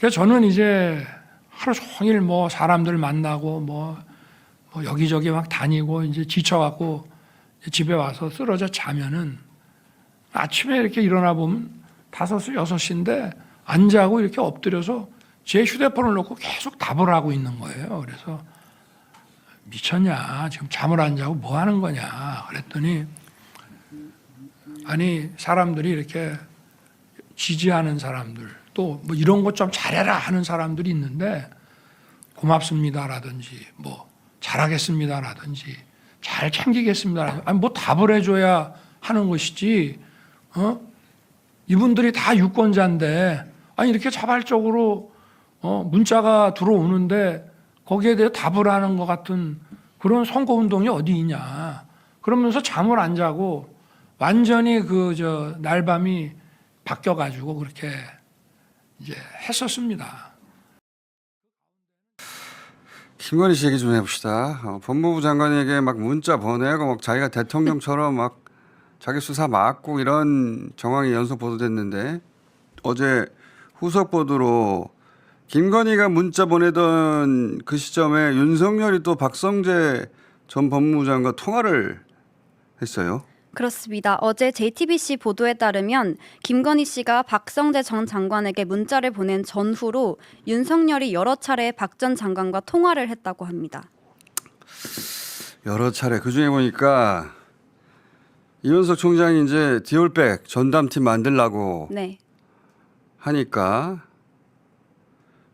그래서 저는 이제 하루 종일 뭐 사람들 만나고 뭐, 뭐 여기저기 막 다니고 이제 지쳐갖고 집에 와서 쓰러져 자면은 아침에 이렇게 일어나 보면 다섯 시 여섯 시인데 안 자고 이렇게 엎드려서 제 휴대폰을 놓고 계속 답을 하고 있는 거예요. 그래서 미쳤냐 지금 잠을 안 자고 뭐 하는 거냐 그랬더니 아니 사람들이 이렇게 지지하는 사람들 또 뭐 이런 것 좀 잘해라 하는 사람들이 있는데 고맙습니다라든지 뭐 잘하겠습니다라든지 잘 챙기겠습니다. 아니 뭐 답을 해줘야 하는 것이지. 어? 이분들이 다 유권자인데 아니 이렇게 자발적으로 어 문자가 들어오는데 거기에 대해 답을 하는 것 같은 그런 선거 운동이 어디 있냐. 그러면서 잠을 안 자고 완전히 그 저 날밤이 바뀌어 가지고 그렇게 이제 했었습니다. 김건희 씨 얘기 좀 해봅시다. 어, 법무부 장관에게 막 문자 보내고 막 자기가 대통령처럼 막 자기 수사 막고 이런 정황이 연속 보도됐는데 어제 후속 보도로 김건희가 문자 보내던 그 시점에 윤석열이 또 박성재 전 법무부 장관 통화를 했어요. 그렇습니다. 어제 JTBC 보도에 따르면 김건희 씨가 박성재 전 장관에게 문자를 보낸 전후로 윤석열이 여러 차례 박 전 장관과 통화를 했다고 합니다. 여러 차례 그 중에 보니까 이현석 총장이 이제 디올백 전담팀 만들라고 네. 하니까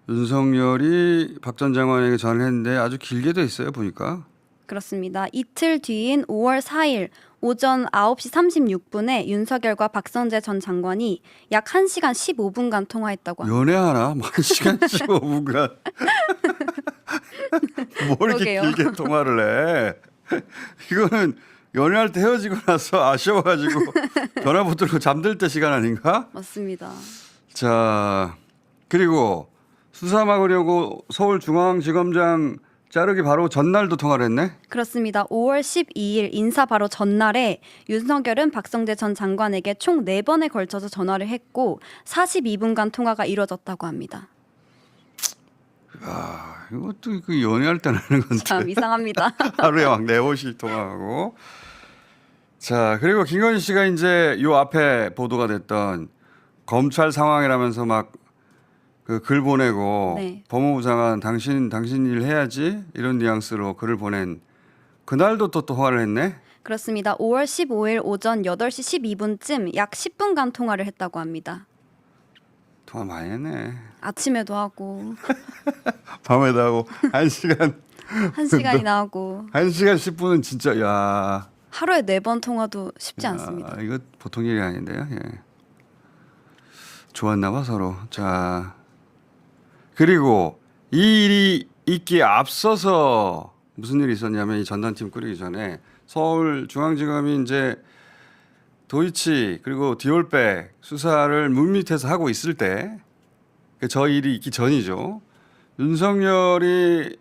윤석열이 박 전 장관에게 전화를 했는데 아주 길게 돼 있어요 보니까 그렇습니다. 이틀 뒤인 5월 4일 오전 9시 36분에 윤석열과 박성재 전 장관이 약 1시간 15분간 통화했다고 합니다. 연애하나 뭐한 시간 15분간 뭐 이렇게 그러게요. 길게 통화를 해 이거는 연애할 때 헤어지고 나서 아쉬워가지고 전화 붙들고 잠들 때 시간 아닌가? 맞습니다. 자 그리고 수사 막으려고 서울중앙지검장 자르기 바로 전날도 통화를 했네. 그렇습니다. 5월 12일 인사 바로 전날에 윤석열은 박성재 전 장관에게 총 4번에 걸쳐서 전화를 했고 42분간 통화가 이루어졌다고 합니다. 아 이것도 그 연애할 때 하는 건데. 참 이상합니다. 하루에 막 네 번씩 통화하고. 자 그리고 김건희 씨가 이제 요 앞에 보도가 됐던 검찰 상황이라면서 막 그 글 보내고 네. 법무부 장관 당신 당신 일 해야지 이런 뉘앙스로 글을 보낸 그날도 또 통화를 했네. 그렇습니다. 5월 15일 오전 8시 12분쯤 약 10분간 통화를 했다고 합니다. 통화 많이 했네. 아침에도 하고 밤에도 하고 한 시간 1시간이나 하고 한 시간 10분은 진짜 야. 하루에 4번 통화도 쉽지 않습니다. 아, 이거 보통 일이 아닌데요. 예. 좋았나 봐 서로. 자 그리고 이 일이 있기에 앞서서 무슨 일이 있었냐면 이 전단팀 꾸리기 전에 서울중앙지검이 이제 도이치 그리고 디올백 수사를 물밑에서 하고 있을 때 저 일이 있기 전이죠. 윤석열이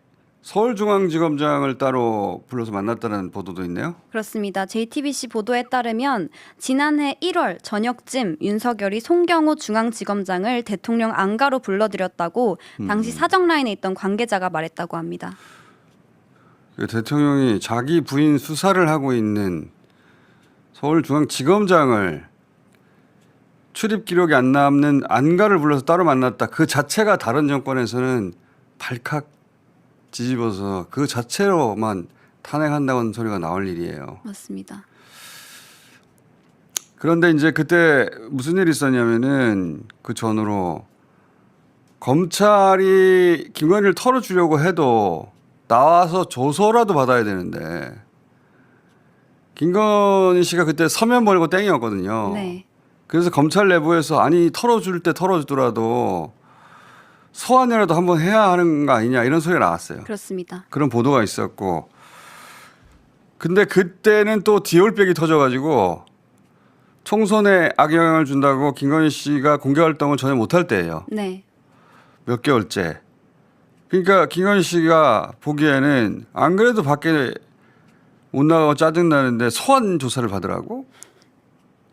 서울중앙지검장을 따로 불러서 만났다는 보도도 있네요. 그렇습니다. JTBC 보도에 따르면 지난해 1월 저녁쯤 윤석열이 송경호 중앙지검장을 대통령 안가로 불러들였다고 당시 사정 라인에 있던 관계자가 말했다고 합니다. 그 대통령이 자기 부인 수사를 하고 있는 서울중앙지검장을 출입 기록이 안 남는 안가를 불러서 따로 만났다. 그 자체가 다른 정권에서는 발칵 뒤집어서 그 자체로만 탄핵한다는 소리가 나올 일이에요. 맞습니다. 그런데 이제 그때 무슨 일이 있었냐면은 그 전으로 검찰이 김건희를 털어주려고 해도 나와서 조서라도 받아야 되는데 김건희 씨가 그때 서면 벌고 땡이었거든요. 네. 그래서 검찰 내부에서 아니 털어줄 때 털어주더라도 소환이라도 한번 해야 하는 거 아니냐 이런 소리가 나왔어요. 그렇습니다. 그런 보도가 있었고 근데 그때는 또 디올백이 터져가지고 총선에 악영향을 준다고 김건희 씨가 공개 활동을 전혀 못할 때예요. 네. 몇 개월째. 그러니까 김건희 씨가 보기에는 안 그래도 밖에 못 나가고 짜증 나는데 소환 조사를 받으라고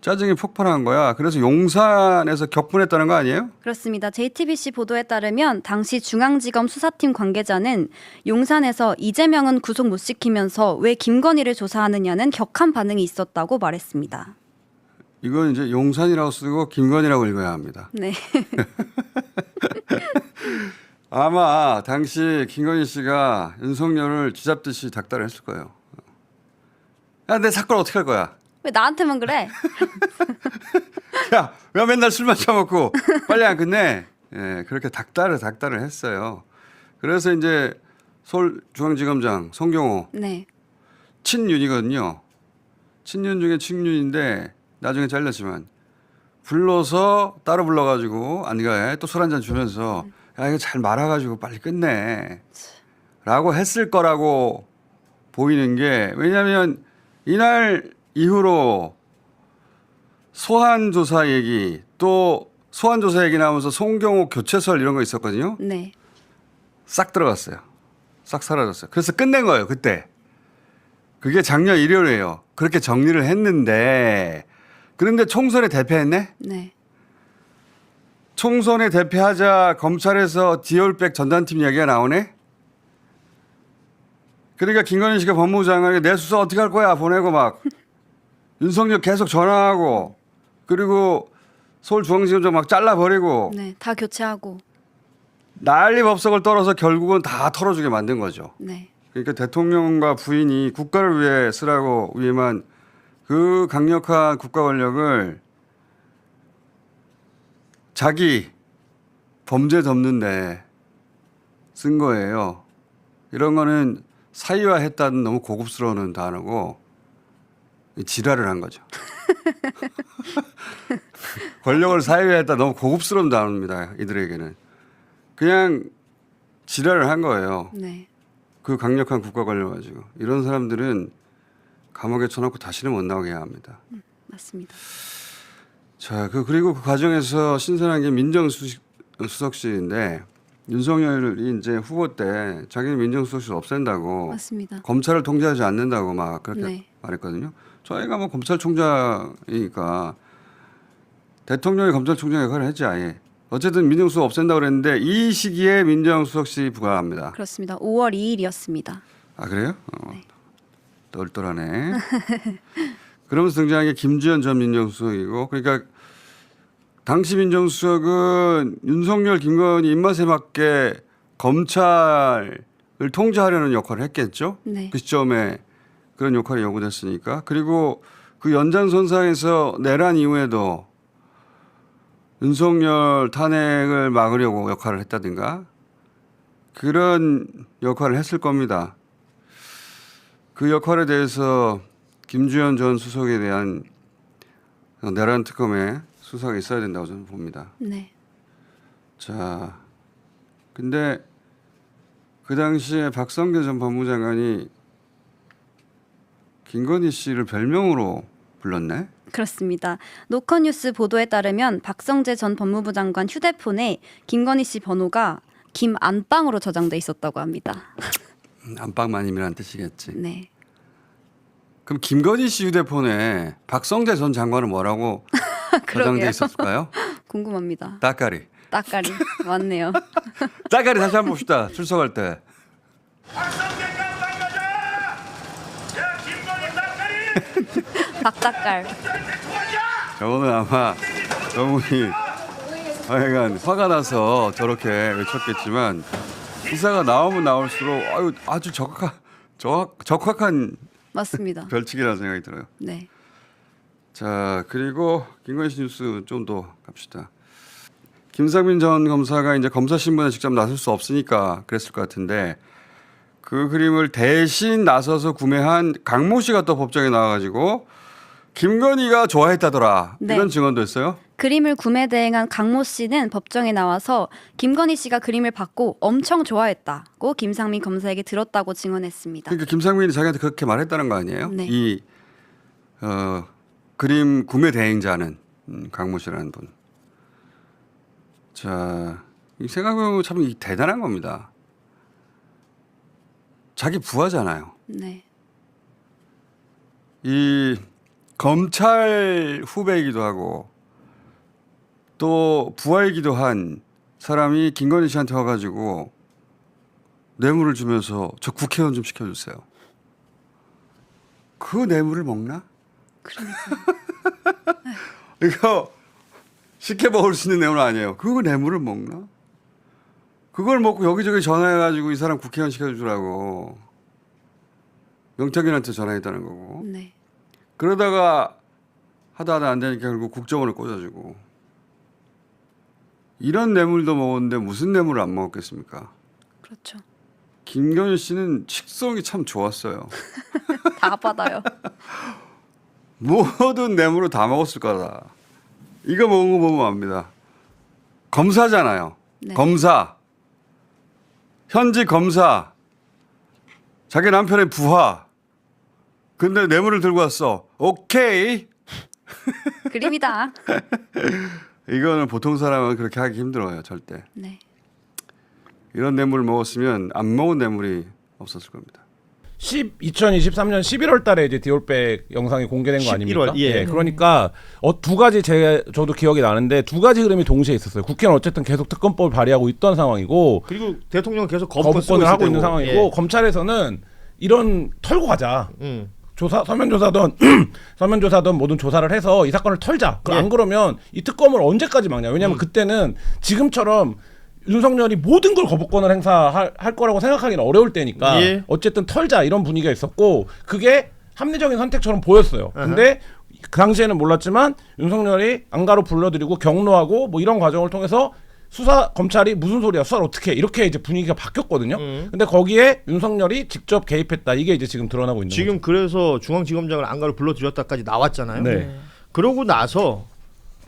짜증이 폭발한 거야. 그래서 용산에서 격분했다는 거 아니에요? 그렇습니다. JTBC 보도에 따르면 당시 중앙지검 수사팀 관계자는 용산에서 이재명은 구속 못 시키면서 왜 김건희를 조사하느냐는 격한 반응이 있었다고 말했습니다. 이건 이제 용산이라고 쓰고 김건희라고 읽어야 합니다. 네. 아마 당시 김건희 씨가 윤석열을 쥐잡듯이 닥달을 했을 거예요. 야, 내 사건 어떻게 할 거야? 왜 나한테만 그래? 야, 왜 맨날 술만 처먹고 빨리 안 끝내? 예, 그렇게 닥달을 닥달을 했어요. 그래서 이제 서울중앙지검장 송경호 네. 친윤이거든요. 친윤 중에 친윤인데 나중에 잘렸지만 불러서 따로 불러가지고 안가에 또 술 한 잔 주면서 야 이거 잘 말아가지고 빨리 끝내.라고 했을 거라고 보이는 게 왜냐하면 이날 이후로 소환 조사 얘기 또 소환 조사 얘기 나오면서 송경호 교체설 이런 거 있었거든요. 네. 싹 들어갔어요. 싹 사라졌어요. 그래서 끝낸 거예요, 그때. 그게 작년 일요일이에요. 그렇게 정리를 했는데, 그런데 총선에 대패했네? 네. 총선에 대패하자 검찰에서 디올백 전단팀 이야기가 나오네? 그러니까 김건희 씨가 법무부 장관에게 내 수사 어떻게 할 거야? 보내고 막. 윤석열 계속 전화하고, 그리고 서울중앙지검장 막 잘라버리고, 네. 다 교체하고. 난리 법석을 떨어서 결국은 다 털어주게 만든 거죠. 네. 그러니까 대통령과 부인이 국가를 위해 쓰라고 위임한 그 강력한 국가 권력을 자기 범죄 덮는데 쓴 거예요. 이런 거는 사유화했다는 너무 고급스러운 단어고 지랄을 한 거죠. 권력을 사유화했다 너무 고급스러운 단어입니다. 이들에게는 그냥 지랄을 한 거예요. 네. 그 강력한 국가 권력 가지고 이런 사람들은 감옥에 쳐놓고 다시는 못 나오게 해야 합니다. 맞습니다. 자, 그 그리고 그 과정에서 신선한 게 민정수석실인데 윤석열이 이제 후보 때 자기는 민정수석실 없앤다고 맞습니다. 검찰을 통제하지 않는다고 막 그렇게 네. 말했거든요. 저희가 뭐 검찰총장이니까 대통령이 검찰총장 역할을 했지 아예. 어쨌든 민정수석 없앤다고 그랬는데 이 시기에 민정수석실이 부과합니다. 그렇습니다. 5월 2일이었습니다. 아 그래요? 어, 똘똘하네. 그러면서 등장한 게 김주현 전 민정수석이고, 그러니까 당시 민정수석은 윤석열, 김건희 입맛에 맞게 검찰을 통제하려는 역할을 했겠죠. 네. 그 시점에 그런 역할이 요구됐으니까. 그리고 그 연장선상에서 내란 이후에도 윤석열 탄핵을 막으려고 역할을 했다든가 그런 역할을 했을 겁니다. 그 역할에 대해서 김주현 전 수석에 대한 내란 특검에 수사가 있어야 된다고 저는 봅니다. 네. 자, 근데 그 당시에 박성계 전 법무장관이 김건희 씨를 별명으로 불렀네. 그렇습니다. 노컷뉴스 보도에 따르면 박성재 전 법무부 장관 휴대폰에 김건희 씨 번호가 김안방으로 저장돼 있었다고 합니다. 음, 안방마님이라는 뜻이겠지. 네. 그럼 김건희 씨 휴대폰에 박성재 전 장관은 뭐라고 저장돼. 있었을까요? 궁금합니다. 따까리. 따까리 맞네요. 따까리 다시 한번 봅시다. 출석할 때. 박성재 깜빡 가자! 야 김건희 도와줘! 저거는 아마 저분이 하여간 화가 나서 저렇게 외쳤겠지만 기사가 나오면 나올수록 아유 아주 적확한 적, 적확한 맞습니다. 별칭이라는 생각이 들어요. 네. 자 그리고 김건희 씨 뉴스 좀 더 갑시다. 김상민 전 검사가 이제 검사 신분에 직접 나설 수 없으니까 그랬을 것 같은데 그 그림을 대신 나서서 구매한 강모 씨가 또 법정에 나와가지고 김건희가 좋아했다더라 네. 이런 증언도 있어요. 그림을 구매 대행한 강모 씨는 법정에 나와서 김건희 씨가 그림을 받고 엄청 좋아했다고 김상민 검사에게 들었다고 증언했습니다. 그러니까 김상민이 자기한테 그렇게 말했다는 거 아니에요? 네. 이 어, 그림 구매 대행자는 음, 강모 씨라는 분. 자, 이 생각해보면 참 이 대단한 겁니다. 자기 부하잖아요. 네. 이 검찰 후배이기도 하고 또 부하이기도 한 사람이 김건희 씨한테 와가지고 뇌물을 주면서 저 국회의원 좀 시켜주세요. 그 뇌물을 먹나? 이거 쉽게 먹을 수 있는 뇌물 아니에요. 그 뇌물을 먹나? 그걸 먹고 여기저기 전화해가지고 이 사람 국회의원 시켜주라고 명태균한테 전화했다는 거고 네. 그러다가 하다 하다 안 되니까 결국 국정원을 꽂아주고 이런 뇌물도 먹었는데 무슨 뇌물을 안 먹었겠습니까? 그렇죠. 김건희 씨는 식성이 참 좋았어요. 다 받아요. 모든 뇌물을 다 먹었을 거다. 이거 먹은 거 보면 압니다. 검사잖아요. 네. 검사. 현직 검사. 자기 남편의 부하. 근데 뇌물을 들고 왔어. 오케이. 그림이다. 이거는 보통 사람은 그렇게 하기 힘들어요. 절대. 네. 이런 뇌물을 먹었으면 안 먹은 뇌물이 없었을 겁니다. 10, 2023년 11월 달에 이제 디올백 영상이 공개된 거 11월, 아닙니까? 예. 그러니까 어, 두 가지 제 저도 기억이 나는데 두 가지 흐름이 동시에 있었어요. 국회는 어쨌든 계속 특검법을 발의하고 있던 상황이고 그리고 대통령 은 계속 거부권 쓰고 거부권을 있을 하고 있는 때고. 상황이고 예. 검찰에서는 이런 털고 가자. 음. 조사 서면 조사든 서면 조사든 모든 조사를 해서 이 사건을 털자. 그럼 예. 안 그러면 이 특검을 언제까지 막냐? 왜냐하면 그때는 지금처럼 윤석열이 모든 걸 거부권을 행사할 할 거라고 생각하기는 어려울 때니까 예. 어쨌든 털자 이런 분위기가 있었고 그게 합리적인 선택처럼 보였어요. 근데 그 당시에는 몰랐지만 윤석열이 안가로 불러들이고 경로하고 뭐 이런 과정을 통해서 수사 검찰이 무슨 소리야 수사를 어떻게 해? 이렇게 이제 분위기가 바뀌었거든요. 음. 근데 거기에 윤석열이 직접 개입했다 이게 이제 지금 드러나고 있는 지금 그래서 중앙지검장을 안가로 불러들였다까지 나왔잖아요. 네. 그러고 나서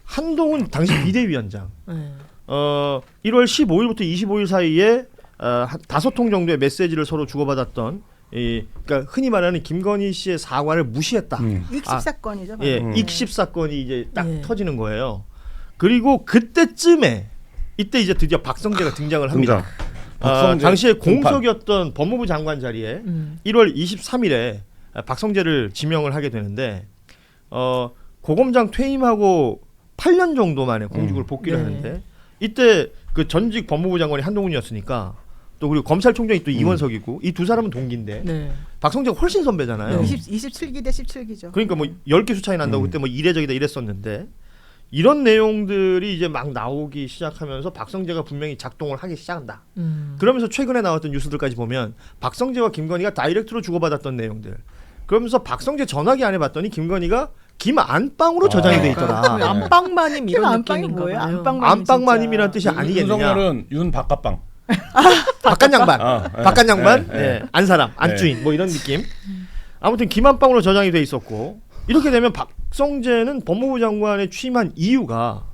한동훈 당시 비대위원장 네. 어 1월 15일부터 25일 사이에 어, 한 다섯 통 정도의 메시지를 서로 주고받았던 이 그러니까 흔히 말하는 김건희 씨의 사과를 무시했다. 음. 익십 아, 사건이죠. 예, 음. 익십 사건이 이제 딱 예. 터지는 거예요. 그리고 그때쯤에 이때 이제 드디어 박성재가 등장을 합니다. 등장. 아, 박성재 당시에. 공석이었던 법무부 장관 자리에 음. 1월 23일에 박성재를 지명을 하게 되는데 어 고검장 퇴임하고 8년 정도 만에 공직으로 음. 복귀를 네. 하는데 이때 그 전직 법무부 장관이 한동훈이었으니까 또 그리고 검찰총장이 음. 또 이원석이고 이 두 사람은 동기인데 네. 박성재가 훨씬 선배잖아요. 네. 20, 27기 대 17기죠. 그러니까 뭐 10개 수 차이 난다고 음. 그때 뭐 이례적이다 이랬었는데 이런 내용들이 이제 막 나오기 시작하면서 박성재가 분명히 작동을 하기 시작한다. 음. 그러면서 최근에 나왔던 뉴스들까지 보면 박성재와 김건희가 다이렉트로 주고받았던 내용들. 그러면서 박성재 전화기 안 해봤더니 김건희가 김 안방으로 저장이 돼 있더라. 그 안방마님 이런 안방이 뭐예요? 안방마님 안방마님이란 뜻이 윤- 아니겠느냐. 윤석열은 윤 바깥방. 바깥 양반, 아, 예. 바깥 양반, 예, 예, 예. 안 사람, 안주인 뭐 이런 느낌. 아무튼 김안방으로 저장이 돼 있었고 이렇게 되면 박성재는 법무부 장관에 취임한 이유가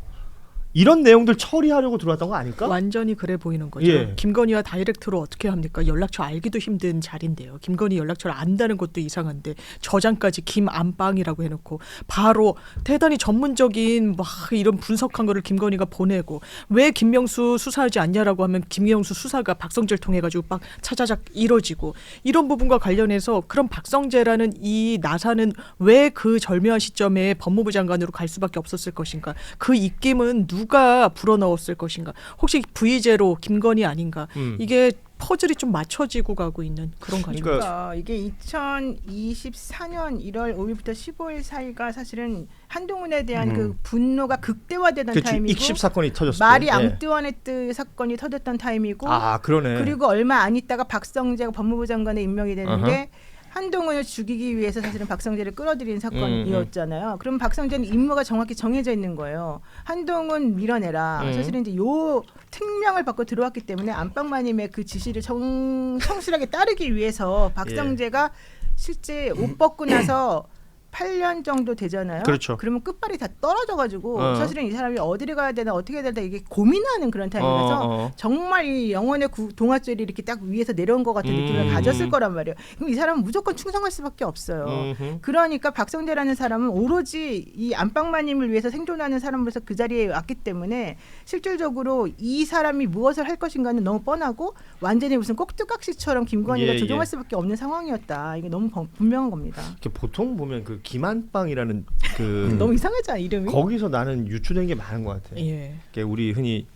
이런 내용들 처리하려고 들어왔던 거 아닐까? 완전히 그래 보이는 거죠. 예. 김건희와 다이렉트로 어떻게 합니까? 연락처 알기도 힘든 자리인데요. 김건희 연락처를 안다는 것도 이상한데 저장까지 김안방이라고 해놓고 바로 대단히 전문적인 막 이런 분석한 거를 김건희가 보내고 왜 김명수 수사하지 않냐라고 하면 김명수 수사가 박성재를 통해 가지고 막 차자작 이뤄지고 이런 부분과 관련해서 그럼 박성재라는 이 나사는 왜 그 절묘한 시점에 법무부 장관으로 갈 수밖에 없었을 것인가? 그 입김은 누가 불어넣었을 것인가? 혹시 V제로 김건희 아닌가? 음. 이게 퍼즐이 좀 맞춰지고 가고 있는 그런 과정. 그러니까 그러니까 이게 2024년 1월 5일부터 15일 사이가 사실은 한동훈에 대한 그 분노가 극대화되던 그 타임이고 익십 사건이 터졌을 말이 때. 예. 앙뜨원했드 사건이 터졌던 타임이고 아 그러네. 그리고 얼마 안 있다가 박성재가 법무부 장관에 임명이 되는데 한동훈을 죽이기 위해서 사실은 박성재를 끌어들인 음, 사건이었잖아요. 그럼 박성재는 임무가 정확히 정해져 있는 거예요. 한동훈 밀어내라. 음. 사실은 이제 요 특명을 받고 들어왔기 때문에 안방마님의 그 지시를 정, 성실하게 따르기 위해서 박성재가 실제 옷 벗고 나서 8년 정도 되잖아요. 그렇죠. 그러면 끝발이 다 떨어져가지고 어. 사실은 이 사람이 어디를 가야 되나 어떻게 해야 되나 이게 고민하는 그런 타임이라서 어, 어. 정말 이 영혼의 구, 동아줄이 이렇게 딱 위에서 내려온 것 같은 느낌을 음. 가졌을 거란 말이에요. 그럼 이 사람은 무조건 충성할 수밖에 없어요. 음흠. 그러니까 박성재라는 사람은 오로지 이 안방마님을 위해서 생존하는 사람으로서 그 자리에 왔기 때문에 실질적으로 이 사람이 무엇을 할 것인가는 너무 뻔하고 완전히 무슨 꼭두각시처럼 김건희가 예, 조종할 예. 수밖에 없는 상황이었다. 이게 너무 번- 분명한 겁니다. 보통 보면 그그 김한빵이라는 그 너무 이상하지 않아 이름이? 거기서 나는 유추된 게 많은 것 같아. 예. 그러니까 우리 흔히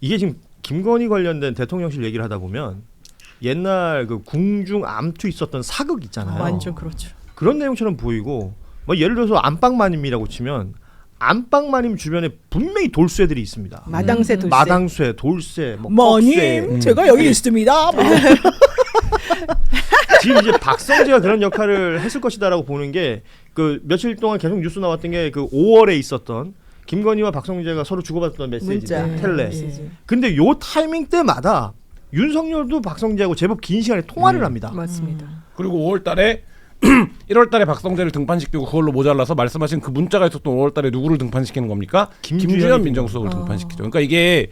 이게 지금 김건희 관련된 대통령실 얘기를 하다 보면 옛날 그 궁중 암투 있었던 사극 있잖아요. 완전 그렇죠. 그런 내용처럼 보이고 뭐 예를 들어서 안방마님이라고 치면 안방마님 주변에 분명히 돌쇠들이 있습니다. 마당새 돌쇠. 마당쇠, 돌쇠, 뭐 꺽쇠. 머님 제가 여기 있습니다. 지금 이제 박성재가 그런 역할을 했을 것이다라고 보는 게 그 며칠 동안 계속 뉴스 나왔던 게 그 5월에 있었던 김건희와 박성재가 서로 주고받았던 메시지 문자. 텔레. 예. 근데 요 타이밍 때마다 윤석열도 박성재하고 제법 긴 시간에 통화를 합니다. 맞습니다. 그리고 5월달에 1월달에 박성재를 등판시키고 그걸로 모자라서 말씀하신 그 문자가 있었던 5월달에 누구를 등판시키는 겁니까? 김주현이 김주현 민정수석을 등판시키죠. 그러니까 이게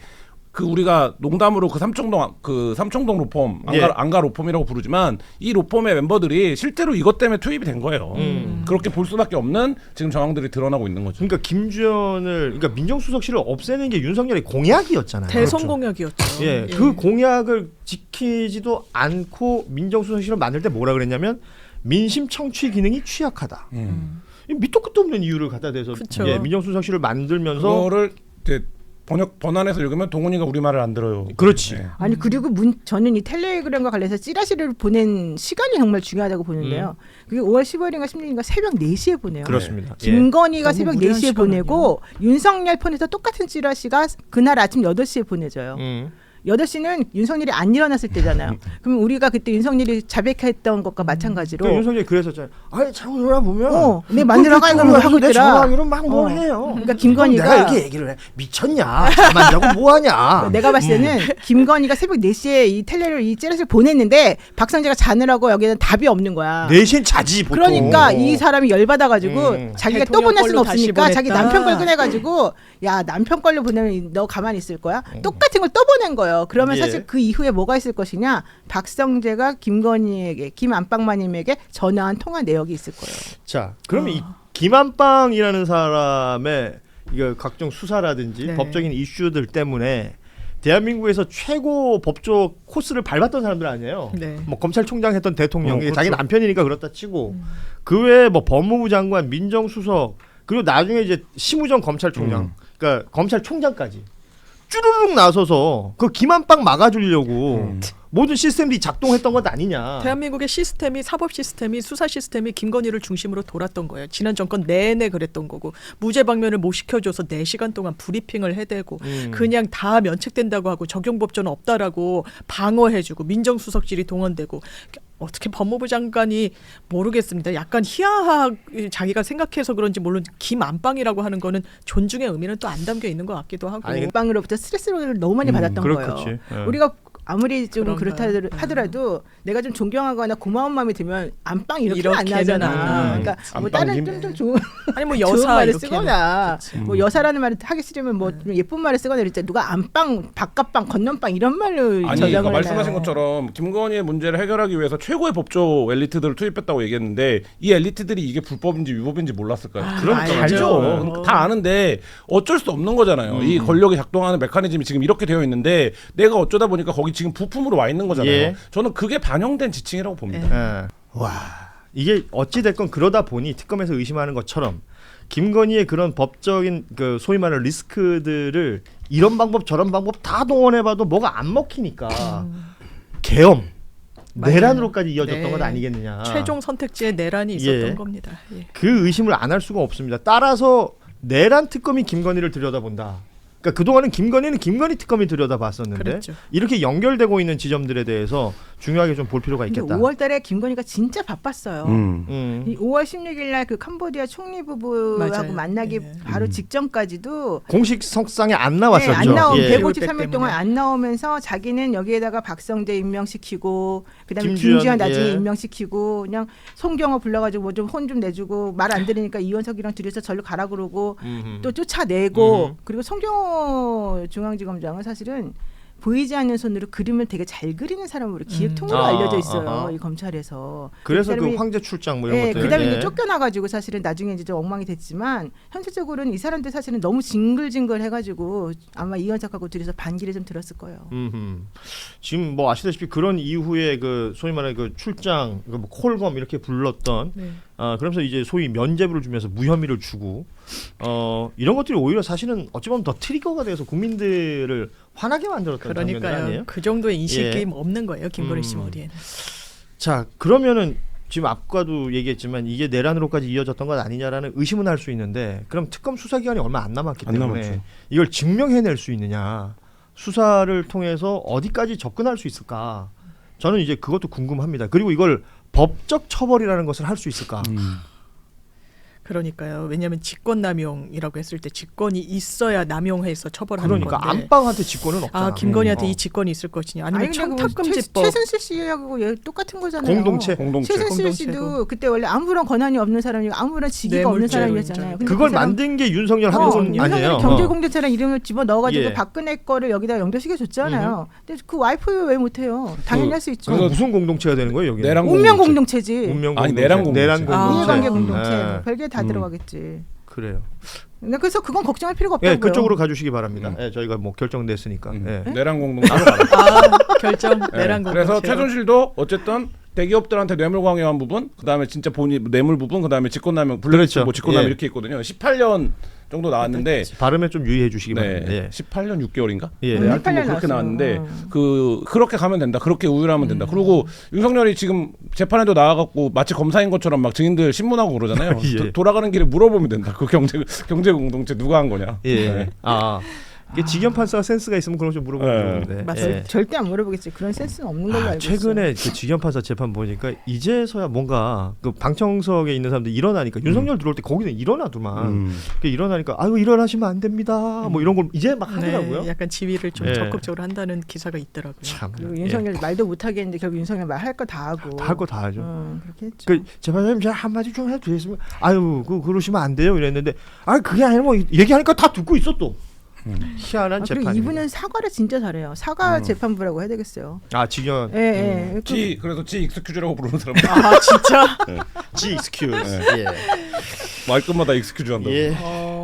그 우리가 농담으로 그 삼청동 그 삼청동 로펌 안가, 예. 안가 로펌이라고 부르지만 이 로펌의 멤버들이 실제로 이것 때문에 투입이 된 거예요. 음. 그렇게 볼 수밖에 없는 지금 정황들이 드러나고 있는 거죠. 그러니까 김주현을 그러니까 민정수석실을 없애는 게 윤석열의 공약이었잖아요. 대선 공약이었죠. 예, 그 공약을 지키지도 않고 민정수석실을 만들 때 뭐라 그랬냐면 민심 청취 기능이 취약하다. 음. 이 밑도 끝도 없는 이유를 갖다 대서 그쵸. 예, 민정수석실을 만들면서 그거를 이제 번역 번안해서 읽으면 동훈이가 우리 말을 안 들어요. 그렇지. 네. 아니 그리고 문 저는 이 텔레그램과 관련해서 찌라시를 보낸 시간이 정말 중요하다고 보는데요. 그게 5월 15일인가 16일인가 새벽 4시에 보내요. 음. 그렇습니다. 예. 김건희가 너무 새벽 무리한 4시에 시간 보내고 윤석열 폰에서 똑같은 찌라시가 그날 아침 8시에 보내져요. 음. 8시는 윤석열이 안 일어났을 때잖아요. 그럼 우리가 그때 윤석열이 자백했던 것과 마찬가지로 그 윤석열이 그랬었잖아요. 아니 자꾸 전화 보면 어, 내 만들어가 이거 뭐 하고 내 있더라. 전화기로 막뭘 어. 해요. 그러니까 김건희가 내가 이렇게 얘기를 해. 미쳤냐? 잠안 자고 뭐 하냐? 내가 봤을 때는 김건희가 새벽 4시에 이 텔레를 이 찌라시를 보냈는데 박상재가 자느라고 여기는 답이 없는 거야. 4시엔 자지 보통. 그러니까 이 사람이 열받아가지고 음. 자기가 또 보낼 수는 없으니까 자기. 남편 걸 꺼내가지고 야 남편 걸로 보내면 너 가만히 있을 거야? 똑같은 걸 또 보낸 거예요. 그러면 예. 사실 그 이후에 뭐가 있을 것이냐? 박성재가 김건희에게 김안방마님에게 전화한 통화 내역이 있을 거예요. 자, 그러면 이 김한빵이라는 사람의 이거 각종 수사라든지 네. 법적인 이슈들 때문에 대한민국에서 최고 법조 코스를 밟았던 사람들 아니에요. 네. 뭐 검찰총장 했던 대통령, 어, 그렇죠. 자기 남편이니까 그렇다 치고 그 외에 뭐 법무부 장관, 민정수석 그리고 나중에 이제 심우정 검찰총장, 음. 그러니까 검찰총장까지 쭈루룩 나서서 그 김한빵 막아주려고 음. 모든 시스템들이 작동했던 것 아니냐. 대한민국의 시스템이 사법 시스템이 수사 시스템이 김건희를 중심으로 돌았던 거예요. 지난 정권 내내 그랬던 거고 무죄 방면을 못 시켜줘서 4 시간 동안 브리핑을 해대고 음. 그냥 다 면책된다고 하고 적용 법전 없다라고 방어해주고 민정수석실이 동원되고 어떻게 법무부 장관이 모르겠습니다. 약간 희화하 자기가 생각해서 그런지 모르는 김안방이라고 하는 거는 존중의 의미는 또 안 담겨 있는 것 같기도 하고. 아니, 안방으로부터 스트레스를 너무 많이 음, 받았던 그렇겠지. 거예요. 예. 우리가 아무리 좀? 그렇다 네. 하더라도 내가 좀 존경하거나 고마운 마음이 들면 안방 이렇게는 안 이렇게는 나잖아. 안 나. 그러니까 뭐 다른 김- 좀좀 좋은 아니 뭐 좋은 여사 말을 이렇게 쓰거나 뭐 여사라는 말을 하기 싫으면 뭐 네. 좀 예쁜 말을 쓰거나 이랬잖아. 누가 안방, 바깥방, 건넌방 이런 말로 아니 저장을 그 말씀하신. 것처럼 김건희의 문제를 해결하기 위해서 최고의 법조 엘리트들을 투입했다고 얘기했는데 이 엘리트들이 이게 불법인지 위법인지 몰랐을까요? 그러니까 알죠. 알죠. 그러니까 다 아는데 어쩔 수 없는 거잖아요. 이 권력이 작동하는 메커니즘이 지금 이렇게 되어 있는데 내가 어쩌다 보니까 거기 지금 부품으로 와 있는 거잖아요. 예. 저는 그게 반영된 지칭이라고 봅니다. 예. 와 이게 어찌 됐건 그러다 보니 특검에서 의심하는 것처럼 김건희의 그런 법적인 그 소위 말하는 리스크들을 이런 방법 저런 방법 다 동원해봐도 뭐가 안 먹히니까 계엄 맞아요. 내란으로까지 이어졌던 네. 것 아니겠느냐. 최종 선택지에 내란이 있었던 예. 겁니다. 예. 그 의심을 안 할 수가 없습니다. 따라서 내란 특검이 김건희를 들여다본다. 그러니까 그동안은 김건희는 김건희 특검이 들여다봤었는데 그랬죠. 이렇게 연결되고 있는 지점들에 대해서 중요하게 좀 볼 필요가 있겠다. 5월달에 김건희가 진짜 바빴어요. 음. 음. 이 5월 16일날 그 캄보디아 총리 부부하고 맞아요. 만나기 예. 바로 직전까지도 공식 석상에 안 나왔었죠. 네, 안 나온 예. 153일 때문에. 동안 안 나오면서 자기는 여기에다가 박성재 임명시키고 그다음에 김주현, 김주현, 나중에 예. 임명시키고 그냥 송경호 불러가지고 뭐 좀 혼 좀 내주고 말 안 들으니까 이원석이랑 둘이서 절로 가라 그러고 음흠. 또 쫓아내고 음. 그리고 송경호 중앙지검장은 사실은 보이지 않는 손으로 그림을 되게 잘 그리는 사람으로 기획통으로 아, 알려져 있어요 아하. 이 검찰에서 그래서 사람이- 그 황제 출장 뭐 이런 네, 것들. 그다음에 예. 이제 쫓겨나가지고 사실은 나중에 이제 좀 엉망이 됐지만 현실적으로는 이 사람들 사실은 너무 징글징글 해가지고 아마 이현석하고 둘이서 반기를 좀 들었을 거예요. 음흠. 지금 뭐 아시다시피 그런 이후에 그 소위 말하는 그 출장 그 뭐 콜검 이렇게 불렀던 네. 아 그러면서 이제 소위 면죄부를 주면서 무혐의를 주고 어 이런 것들이 오히려 사실은 어찌 보면 더 트리거가 돼서 국민들을 화나게 만들었던 장면들 그러니까요. 아니에요? 그 정도의 인식 예. 게임 없는 거예요. 김건희 씨 음. 머리에는. 자 그러면은 지금 앞과도 얘기했지만 이게 내란으로까지 이어졌던 것 아니냐라는 의심은 할 수 있는데 그럼 특검 수사 기간이 얼마 안 남았기 안 때문에 남았죠. 이걸 증명해낼 수 있느냐 수사를 통해서 어디까지 접근할 수 있을까 저는 이제 그것도 궁금합니다 그리고 이걸 법적 처벌이라는 것을 할 수 있을까 음. 그러니까요. 왜냐하면 직권 남용이라고 했을 때 직권이 있어야 남용해서 처벌하는 그러니까 건데. 안방한테 직권은 없잖아 아 김건희한테 어. 이 직권이 있을 것이냐 아니면 아니, 근데 그거 청탁금지법 최, 최순실 씨하고 얘 똑같은 거잖아요. 공동체 공동체. 최순실 씨도 공동체고. 그때 원래 아무런 권한이 없는 사람이고 아무런 직위가 없는 뇌물죄로 사람이었잖아요. 인정. 근데 그걸 그 사람- 만든 게 윤석열 어, 한동훈 윤석열이 아니에요 경제공동체라는 이름을 집어 넣어가지고 예. 박근혜 거를 여기다 연결시켜 줬잖아요. 근데 그 와이프 왜 못해요? 당연히 그- 할 수 있죠. 그래서 무슨 공동체가 되는 거예요 여기 내랑 운명 공동체. 공동체지. 운명 아니, 공동체. 내란 공동체. 내란 아. 공동체 이해관계 공동체 예. 뭐 별게 다 음. 들어가겠지. 그래요 근데 그래서 그건 걱정할 필요가 없다고요. 예, 그쪽으로 가주시기 바랍니다. 음. 예, 저희가 뭐 결정됐으니까. 음. 예. 내란 공동체로 가라. 아 결정 예. 내란 공동체. 그래서 최순실도 어쨌든 대기업들한테 뇌물 강요한 부분, 그다음에 진짜 본인 뇌물 부분, 그다음에 직권남용, 블랙리스트 그렇죠. 뭐 직권남용 예. 이렇게 있거든요. 18년 정도 나왔는데 발음에 좀 유의해 주시기 네, 바랍니다. 예. 18년 6개월인가? 예. 네, 하여튼 뭐 18년 그렇게. 나왔는데 어. 그 그렇게 가면 된다. 그렇게 우율하면 된다. 그리고 윤석열이 지금 재판에도 나와갖고 마치 검사인 것처럼 막 증인들 신문하고 그러잖아요. 예. 도- 돌아가는 길에 물어보면 된다. 그 경제 경제 공동체 누가 한 거냐? 예. 네. 아. 이게 직연 판사가 센스가 있으면 그런 좀 물어보면 예. 좋은데. 맞습니다. 예. 절대 안 물어보겠지. 그런 센스는 없는 걸로 아, 알고 있어요. 최근에 그 직연 판사 재판 보니까 이제서야 뭔가 그 방청석에 있는 사람들 일어나니까 윤석열 들어올 때 거기는 일어나더만. 음. 그 일어나니까 아유 일어나시면 안 됩니다. 뭐 이런 걸 이제 막 하더라고요. 네, 약간 지위를 좀 예. 적극적으로 한다는 기사가 있더라고요. 참. 그리고 예. 윤석열 말도 못 하겠는데 결국 윤석열 말 할 거 다 하고. 할거 다 하죠. 어, 그렇게 했죠. 그 재판장님 제가 한마디 좀 해도 되겠습니까? 아유 그 그러시면 안 돼요 이랬는데 아 그게 아니라 뭐 얘기하니까 다 듣고 있어 또 희한한 아, 그리고 재판 이분은 사과를 진짜 잘해요. 사과 재판부라고 해야 되겠어요. 아 직연 예, 예. 그- 지 그래서 지 익스큐즈라고 부르는 사람 아 진짜? G excuse 예. 말끝마다 익스큐즈 한다고. 예. 어,